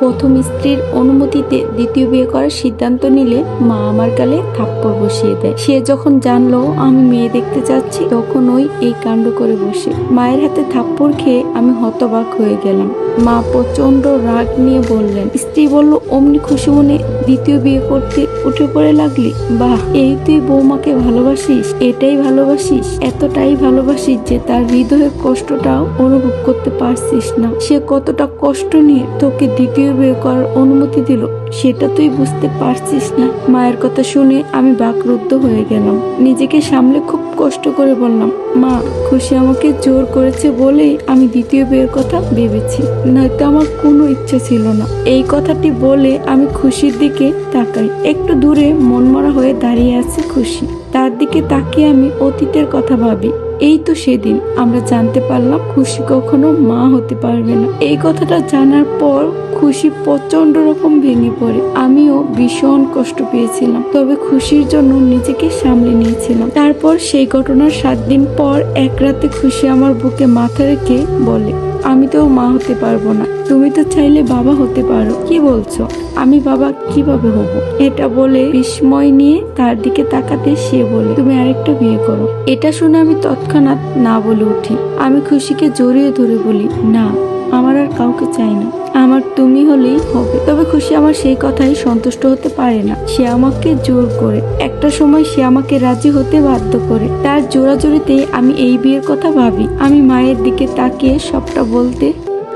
প্রথম স্ত্রীর অনুমতিতে দ্বিতীয় বিয়ে করার সিদ্ধান্ত নিলে মা আমার গালে থাপ্পড় বসিয়ে দেয়। সে যখন জানলো, আমি মেয়ে দেখতে যাচ্ছি তখন ওই এই কাণ্ড করে বসে। মায়ের হাতে থাপ্পড় খেয়ে আমি হতবাক হয়ে গেলাম। মা প্রচণ্ড রাগ নিয়ে বললেন, স্ত্রী বলল, অমনি খুশি মনে দ্বিতীয় বিয়ে করতে উঠে পড়ে লাগলি? বাহ, এই তুই বৌমাকে ভালোবাসিস, এটাই ভালোবাসিস, এতটাই ভালোবাসিস যে তার হৃদয়ের কষ্টটাও অনুভব করতে পারছিস না। সে কতটা কষ্ট নিয়ে তোকে দ্বিতীয় বিয়ে করার অনুমতি দিল, সেটা তুই বুঝতে পারছিস না। মায়ের কথা শুনে আমি বাকরুদ্ধ হয়ে গেলাম। নিজেকে সামলে খুব কষ্ট করে বললাম, মা, খুশি আমাকে জোর করেছে বলেই আমি দ্বিতীয় বিয়ের কথা ভেবেছি। নয়তো আমার কোনো ইচ্ছে ছিল না। এই কথাটি বলে আমি খুশির দিকে তাকাই। একটু দূরে মনমরা হয়ে দাঁড়িয়ে আছে খুশি। তার দিকে তাকিয়ে আমি অতীতের কথা ভাবি। এই তো সেদিন, আমরা জানতে পারলাম খুশি কখনো মা হতে পারবে না। এই কথাটা জানার পর খুশি প্রচণ্ড রকম ভেঙে পড়ে। আমিও ভীষণ কষ্ট পেয়েছিলাম, তবে খুশির জন্য নিজেকে সামলে নিয়েছিলাম। তারপর সেই ঘটনার সাত দিন পর এক রাতে খুশি আমার বুকে মাথা রেখে বলে আমি তো মা হতে পারব না। তুমি তো চাইলে বাবা হতে পারো। কি বলছো? আমি বাবা কীভাবে হব? এটা বলে বিস্ময় নিয়ে তার দিকে তাকাতে সে বলে, তুমি আরেকটা বিয়ে করো। এটা শুনে আমি তৎক্ষণাৎ না বলে উঠি। আমি খুশিকে জড়িয়ে ধরে বলি, না। আমার আর কাউকে চাই না। আমার তুমি হলেই হবে। তবে খুশি আমার সেই কথাই সন্তুষ্ট হতে পারে না। সে আমাকে জোর করে। একটা সময় সে আমাকে রাজি হতে বাধ্য করে। তার জোরাজোরিতে আমি এই বিয়ের কথা ভাবি। আমি মায়ের দিকে তাকিয়ে সবটা বলতে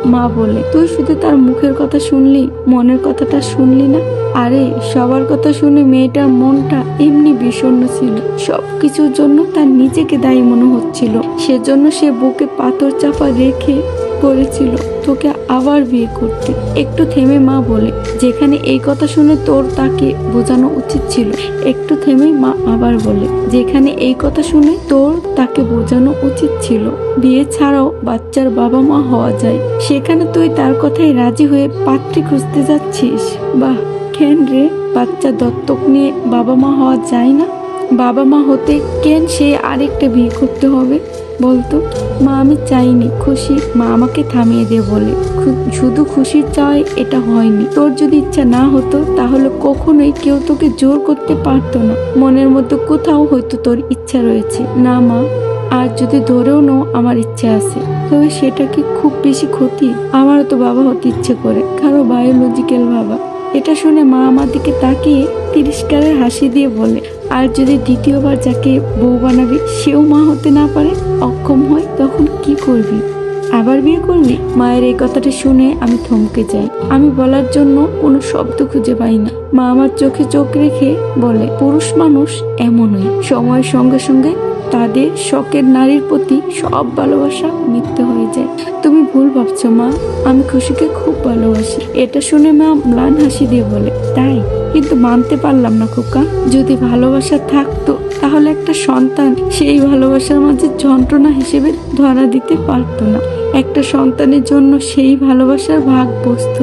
মা বলে, তুই শুধু তার মুখের কথা শুনলি, মনের কথাটা শুনলি না? আরে, সবার কথা শুনে মেয়েটার মনটা এমনি বিষণ্ণ ছিল। সব কিছুর জন্য তার নিজেকে দায়ী মনে হচ্ছিল। সেজন্য সে বুকে পাথর চাপা রেখে করেছিল। তোকে আবার বিয়ে করতে। একটু থেমে মা বলে, যেখানে এই কথা শুনে তোর তাকে বোঝানো উচিত ছিল। একটু থেমে মা আবার বলে, যেখানে এই কথা শুনে তোর তাকে বোঝানো উচিত ছিল। বিয়ে ছাড়াও বাচ্চার বাবা মা হওয়া যায়। সেখানে তুই তার কথায় রাজি হয়ে পাত্রী খুঁজতে যাচ্ছিস। বাহ, কেন রে? বাচ্চা দত্তক নিয়ে বাবা মা হওয়া যায় না? বাবা মা হতে কেন সে আরেকটা বিয়ে করতে হবে? বলতো, মা, আমি চাইনি, খুশি, মা আমাকে থামিয়ে দিয়ে বলে। "খু- শুধু খুশির চাই এটা হয়নি। তোর যদি ইচ্ছা না হতো, তাহলে কখনোই কেউ তোকে জোর করতে পারতো না। মনের মধ্যে কোথাও হয়তো তোর ইচ্ছা রয়েছে। না, মা আর যদি ধরেও নাও আমার ইচ্ছে আছে, তবে সেটা কি খুব বেশি ক্ষতি? আমারও তো বাবা হতে ইচ্ছে করে, কারও বায়োলজিক্যাল বাবা। এটা শুনে মা আমার দিকে তাকিয়ে তিরস্কারের হাসি দিয়ে বলে আর যদি দ্বিতীয়বার যাকে বউ বানাবি, সেও মা হতে না পারে, অক্ষম হয়, তখন কি করবি? আবার বিয়ে করবি মায়ের এই কথাটা শুনে আমি থমকে যাই। আমি বলার জন্য কোনো শব্দ খুঁজে পাই না। মা আমার চোখে চোখ রেখে বলে, পুরুষ মানুষ এমনই। সময়ের সঙ্গে সঙ্গে তাদের শখের নারীর প্রতি সব ভালোবাসা মিথ্যে হয়ে যায়। তুমি ভুল ভাবছ, মা। আমি খুশিকে খুব ভালোবাসি। এটা শুনে মা ম্লান হাসি দিয়ে বলে, তাই? কিন্তু মানতে পারলাম না খোকা। যদি ভালোবাসা থাকতো, তাহলে একটা সন্তান সেই ভালোবাসার মাঝে যন্ত্রণা হিসেবে ধরা দিতে পারতো না। একটা সন্তানের জন্য সেই ভালোবাসার ভাগ বসতো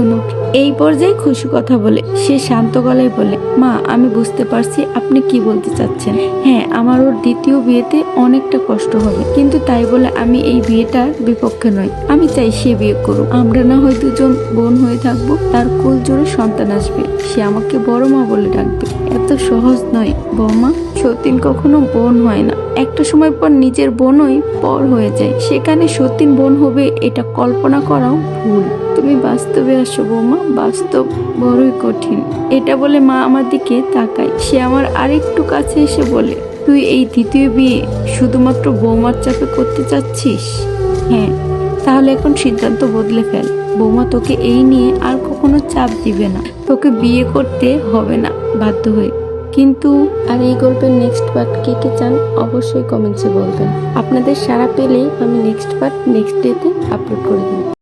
এই পর্যায়ে খুশি কথা বলে, সে শান্ত গলায় বলে, মা, আমি বুঝতে পারছি আপনি কি বলতে চাচ্ছেন। হ্যাঁ আমার ওর দ্বিতীয় বিয়েতে অনেকটা কষ্ট হবে, কিন্তু তাই বলে আমি এই বিয়েটার বিপক্ষে নই। আমি চাই সে বিয়ে করুক। আমরা না হয় দুজন বোন হয়ে থাকব, তার কোল জোরে সন্তান আসবে। সে আমাকে বড় মা বলে ডাকবে। এত সহজ নয়, বৌমা। সতীন কখনো বোন হয় না। একটা সময় পর নিজের বোনই পর হয়ে যায়। সেখানে সতীন বোন হবে এটা কল্পনা করাও ভুল। তুমি বাস্তবে আসো বৌমা, বাস্তব বড়ই কঠিন। এটা বলে মা আমার দিকে তাকায়। সে আমার আরেকটু কাছে এসে বলে, তুই এই দ্বিতীয় বিয়ে শুধুমাত্র বৌমার চাপে করতে চাচ্ছিস? হ্যাঁ তাহলে এখন সিদ্ধান্ত বদলে ফেল। বৌমা তোকে এই নিয়ে আর কখনো চাপ দিবে না। তোকে বিয়ে করতে হবে না। বাধ্য হয়ে কিন্তু আর এই গল্পের নেক্সট পার্ট কে কে চান অবশ্যই কমেন্টসে বলবেন। আপনাদের সারা পেলেই আমি নেক্সট পার্ট নেক্সট ডেতে আপলোড করে দেবো।